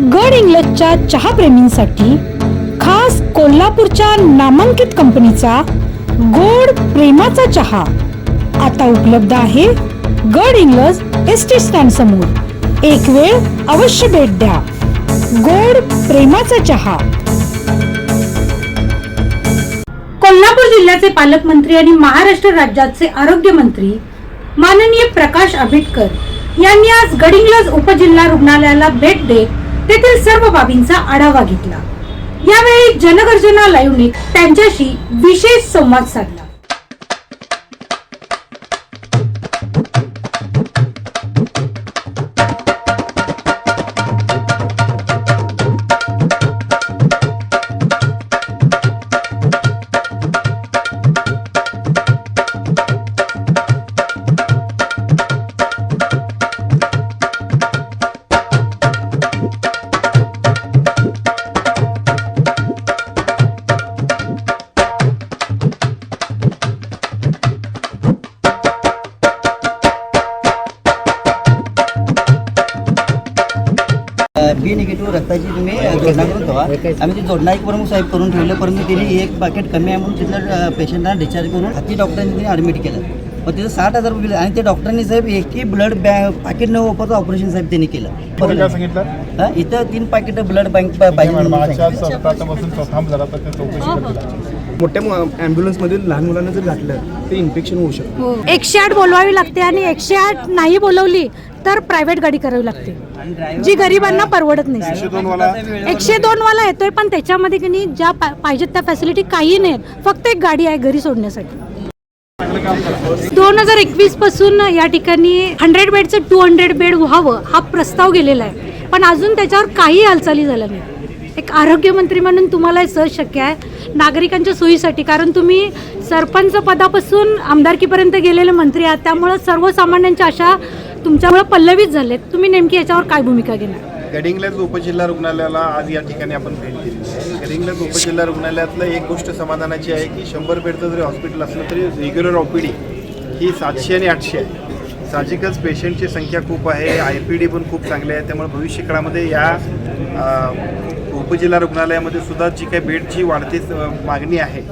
गड इंग्लजच्या चहाप्रेमींसाठी खास कोल्हापूरच्या नामांकित कंपनीचा गोड प्रेमाचा चहा आता उपलब्ध आहे गड इंग्लज एस टी स्टँड समोर. एक वेळ अवश्य भेट द्या. गोड प्रेमाचा चहा. कोल्हापूर जिल्ह्याचे पालकमंत्री आणि महाराष्ट्र राज्याचे आरोग्य मंत्री माननीय प्रकाश आंबेडकर यांनी आज गडिंग्लज उपजिल्हा रुग्णालयाला भेट देत तेथील सर्व बाबींचा आढावा घेतला. यावेळी जनगर्जना लाईव्हने त्यांच्याशी विशेष संवाद साधला. निगेटिव्ह रक्ताची तुम्ही जोडणा करून ठेवा. आम्ही ती जोडणा एक प्रमुख साहेब करून ठेवलं परंतु त्यांनी एक पाकेट कमी आहे म्हणून तिथलं पेशंटला डिस्चार्ज करून हाती डॉक्टरांनी त्यांनी ॲडमिट केलं. मग तिथं साठ हजार रुपये आणि ते डॉक्टरांनी साहेब एकही ब्लड बँक पाकिट न वापरता ऑपरेशन साहेब त्यांनी केलं. हा, इथं तीन पाकिट ब्लड बँक पाहिजे चौकशी करतील. मोठ्या ॲम्ब्युलन्समध्ये लहान मुलांना जर घातलं ते इन्फेक्शन होऊ शकतं. एकशे आठ बोलवावी लागते आणि एकशे आठ नाही बोलवली तर प्रायव्हेट गाडी करावी लागते. जी गरिबांना परवडत नाही. एकशे दोन वाला येतोय पण त्याच्यामध्ये की नाही ज्या पाहिजेत त्या फॅसिलिटी काही नाहीत फक्त एक गाडी आहे घरी सोडण्यासाठी. दोन हजार एकवीसपासून या ठिकाणी हंड्रेड बेडचं टू हंड्रेड बेड व्हावं हा प्रस्ताव गेलेला आहे. पण अजून त्याच्यावर काही हालचाली झाल्या नाही एक आरोग्यमंत्री म्हणून तुम्हाला हे सहज शक्य आहे. नागरिकांच्या सोयीसाठी कारण तुम्ही सरपंच पदापासून आमदारकीपर्यंत गेलेले मंत्री आहात त्यामुळं सर्वसामान्यांच्या आशा तुमच्यामुळे पल्लवीत झालेत. तुम्ही नेमकी याच्यावर काय भूमिका घेणार? गडिंग्लज उपजिल्हा रुग्णालयाला आज या ठिकाणी आपण भेट दिली. गडिंग्लज उपजिल्हा रुग्णालयातलं एक गोष्ट समाधानाची आहे की शंभर बेडचं जरी हॉस्पिटल असलं तरी रेग्युलर ओपीडी ही सातशे आणि आठशे आहे. साहजिकच पेशंटची संख्या खूप आहे आय पी डी पण खूप चांगली आहे. त्यामुळे भविष्य काळामध्ये या उपजिल्हा रुग्णालयामध्ये सुद्धा जी काही बेडची वाढती मागणी आहे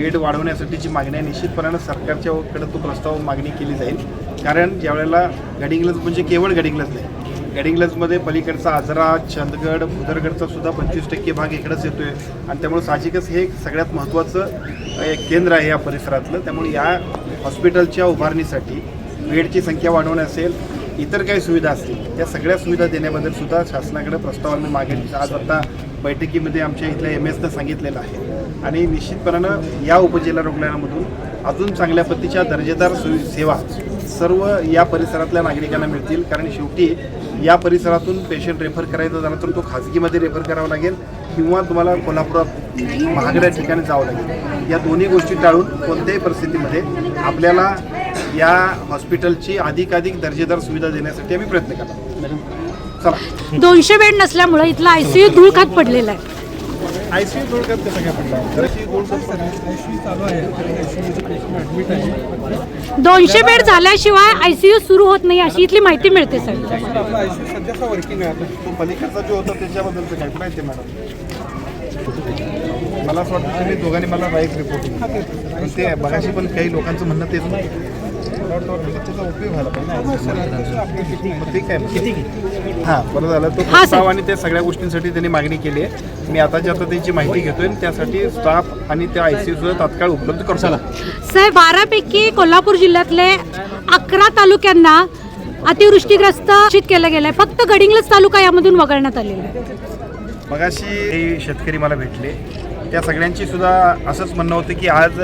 बेड वाढवण्यासाठीची मागणी आहे निश्चितपणानं सरकारच्याकडे तो प्रस्ताव मागणी केली जाईल. कारण ज्यावेळेला गडिंग्लज म्हणजे केवळ गडिंग्लज नाही गडिंग्लजमध्ये पलीकडचा आजरा चंदगड भुदरगडचा सुद्धा पंचवीस टक्के भाग इकडंच येतो आहे आणि त्यामुळे साहजिकच हे सगळ्यात महत्त्वाचं एक केंद्र आहे या परिसरातलं. त्यामुळे या हॉस्पिटलच्या उभारणीसाठी बेडची संख्या वाढवणे असेल इतर काही सुविधा असतील त्या सगळ्या सुविधा देण्याबद्दल सुद्धा शासनाकडे प्रस्ताव आम्ही मागेल आज आता बैठकीमध्ये आमच्या इथल्या एम एसनं सांगितलेलं आहे. आणि निश्चितपणानं या उपजिल्हा रुग्णालयामधून अजून चांगल्या पद्धतीच्या दर्जेदार सोयी सेवा सर्व या परिसरातल्या नागरिकांना मिळतील. कारण शेवटी या परिसरातून पेशंट रेफर करायचा झाला तर तो खाजगीमध्ये रेफर करावा लागेल किंवा तुम्हाला कोल्हापुरात महागड्या ठिकाणी जावं लागेल. या दोन्ही गोष्टी टाळून कोणत्याही परिस्थितीमध्ये आपल्याला या हॉस्पिटलची अधिकाधिक दर्जेदार सुविधा देण्यासाठी आम्ही प्रयत्न करतो. चला. दोनशे बेड नसल्यामुळे इथला आयसीयू धूळ खात पडलेला आहे. कसं काय पडला? दोनशे बेड झाल्याशिवाय आयसीयू सुरू होत नाही अशी इथली माहिती मिळते सर. सध्या वर्किंग आहे. तो पलीकडचा जो होता त्याच्याबद्दलचं काय माहिती मॅडम? मला असं वाटतं तुम्ही दोघांनी मला राईट रिपोर्ट पण ते बघाशी पण काही लोकांचं म्हणणं तेच नाही. हां बरं झालं तो प्रस्ताव. आणि त्या सगळ्या गोष्टींसाठी त्यांनी मागणी केली आहे. मी आताच्या आता त्यांची माहिती घेतोय त्यासाठी स्टाफ आणि त्या आय सी सुद्धा तात्काळ उपलब्ध करू साहेब बारापैकी कोल्हापूर जिल्ह्यातले अकरा तालुक्यांना अतिवृष्टीग्रस्त घोषित केलं गेलंय. फक्त गडिंग्लज तालुका यामधून वगळण्यात आलेला आहे. मगाशी शेतकरी मला भेटले. त्या सगळ्यांची सुद्धा असंच म्हणणं होतं की आज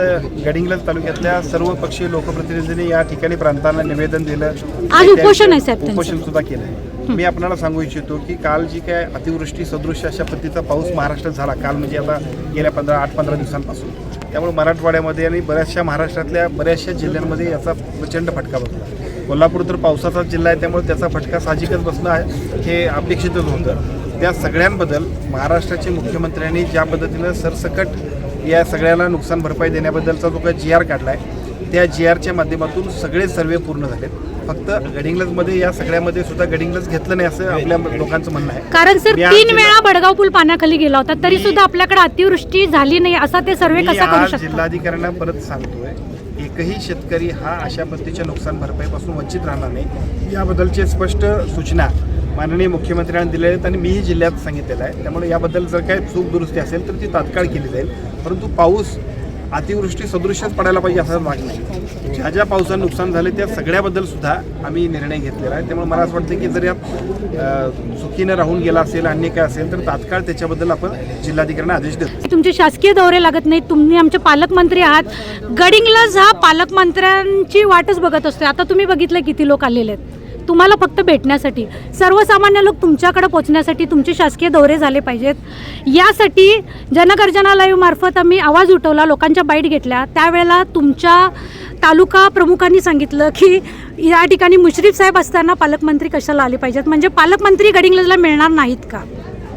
गडिंग्लज तालुक्यातल्या सर्व पक्षीय लोकप्रतिनिधींनी या ठिकाणी प्रांतांना निवेदन दिलं. आज उपोषण आहे साहेब त्यांचं. उपोषण सुद्धा केलं आहे मी आपल्याला सांगू इच्छितो की काल जी काय अतिवृष्टी सदृश अशा पद्धतीचा पाऊस महाराष्ट्रात झाला काल म्हणजे आता गेल्या पंधरा आठ पंधरा दिवसांपासून. त्यामुळे मराठवाड्यामध्ये आणि बऱ्याचशा महाराष्ट्रातल्या बऱ्याचशा जिल्ह्यांमध्ये याचा प्रचंड फटका बसला. कोल्हापूर तर पावसाचा जिल्हा आहे त्यामुळे त्याचा फटका साहजिकच बसणं आहे हे अपेक्षितच होतं. त्या सगळ्यांबद्दल महाराष्ट्राचे मुख्यमंत्र्यांनी ज्या पद्धतीनं सरसकट या सगळ्याला नुकसान भरपाई देण्याबद्दलचा जो काही जी आर काढला आहे त्या जी आरच्या माध्यमातून सगळे सर्वे पूर्ण झालेत. फक्त गडिंग्लजमध्ये या सगळ्यामध्ये सुद्धा गडिंग्लज घेतलं नाही असं आपल्या लोकांचं म्हणणं आहे. कारण सर तीन वेळा बडगाव पूल पाण्याखाली गेला होता तरी सुद्धा आपल्याकडे अतिवृष्टी झाली नाही असा ते सर्वे कसा करू शकतो? जिल्हाधिकाऱ्यांना परत सांगतोय एकही शेतकरी हा अशा पद्धतीच्या नुकसान भरपाईपासून वंचित राहणार नाही याबद्दलचे स्पष्ट सूचना माननीय मुख्यमंत्र्यांनी दिलेल्या आहेत आणि मीही जिल्ह्यात सांगितलेलं आहे. त्यामुळे याबद्दल जर काही चूक दुरुस्ती असेल तर ती तात्काळ केली जाईल. परंतु पाऊस अतिवृष्टी सदृश्यच पडायला पाहिजे असं वाट नाही ज्या ज्या पावसानं नुकसान झाले त्या सगळ्याबद्दल सुद्धा आम्ही निर्णय घेतलेला आहे. त्यामुळे मला असं वाटतं की जर यात चुकीनं राहून गेला असेल अन्य काय असेल तर तात्काळ त्याच्याबद्दल आपण जिल्हाधिकाऱ्यांना आदेश देतो. तुमचे शासकीय दौरे लागत नाही तुम्ही आमचे पालकमंत्री आहात. गडिंगला हा पालकमंत्र्यांची वाटच बघत असते आता तुम्ही बघितलं किती लोक आलेले आहेत. तुम्हाला फक्त भेटण्यासाठी सर्वसामान्य लोक तुमच्याकडे पोचण्यासाठी तुमचे शासकीय दौरे झाले पाहिजेत. यासाठी जनगर्जना आम्ही आवाज उठवला लोकांच्या बाईट घेतल्या. त्यावेळेला तुमच्या तालुका प्रमुखांनी सांगितलं की या ठिकाणी मुश्रीफ साहेब असताना पालकमंत्री कशाला आले पाहिजेत? म्हणजे पालकमंत्री गडिंग्लजला मिळणार नाहीत का?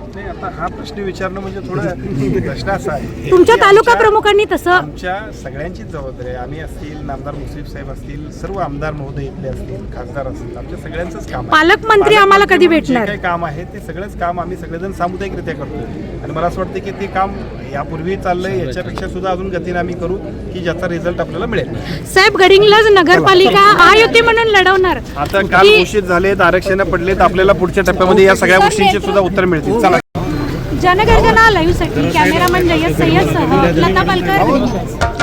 नाही आता हा प्रश्न विचारणं म्हणजे थोडं प्रश्न असा आहे तुमच्या तालुका प्रमुखांनी तसं आमच्या सगळ्यांचीच जबाबदारी आहे आम्ही असतील नामदार मुश्रीफ साहेब असतील सर्व आमदार महोदय इथले असतील खासदार असतील आमच्या सगळ्यांचंच काम आहे. पालकमंत्री आम्हाला कधी जे भेटणार? काही काम आहे ते सगळंच काम आम्ही सगळेजण सामुदायिकरित्या करतो आणि मला असं वाटतं की ते काम यापूर्वी चाललंय याच्यापेक्षा सुद्धा अजून गतीने आम्ही करू की ज्याचा रिझल्ट आपल्याला मिळेल. साहेब गडिंग्लज नगरपालिका महायुती म्हणून लढवणार. आता काल घोषित झालेत आरक्षण पडलेत आपल्याला पुढच्या टप्प्यामध्ये या सगळ्या गोष्टींचे सुद्धा उत्तर मिळतील. चला. जनगर्जना लाईव्हसाठी कॅमेरामन जय्यद सय्यद सह लता पालकर.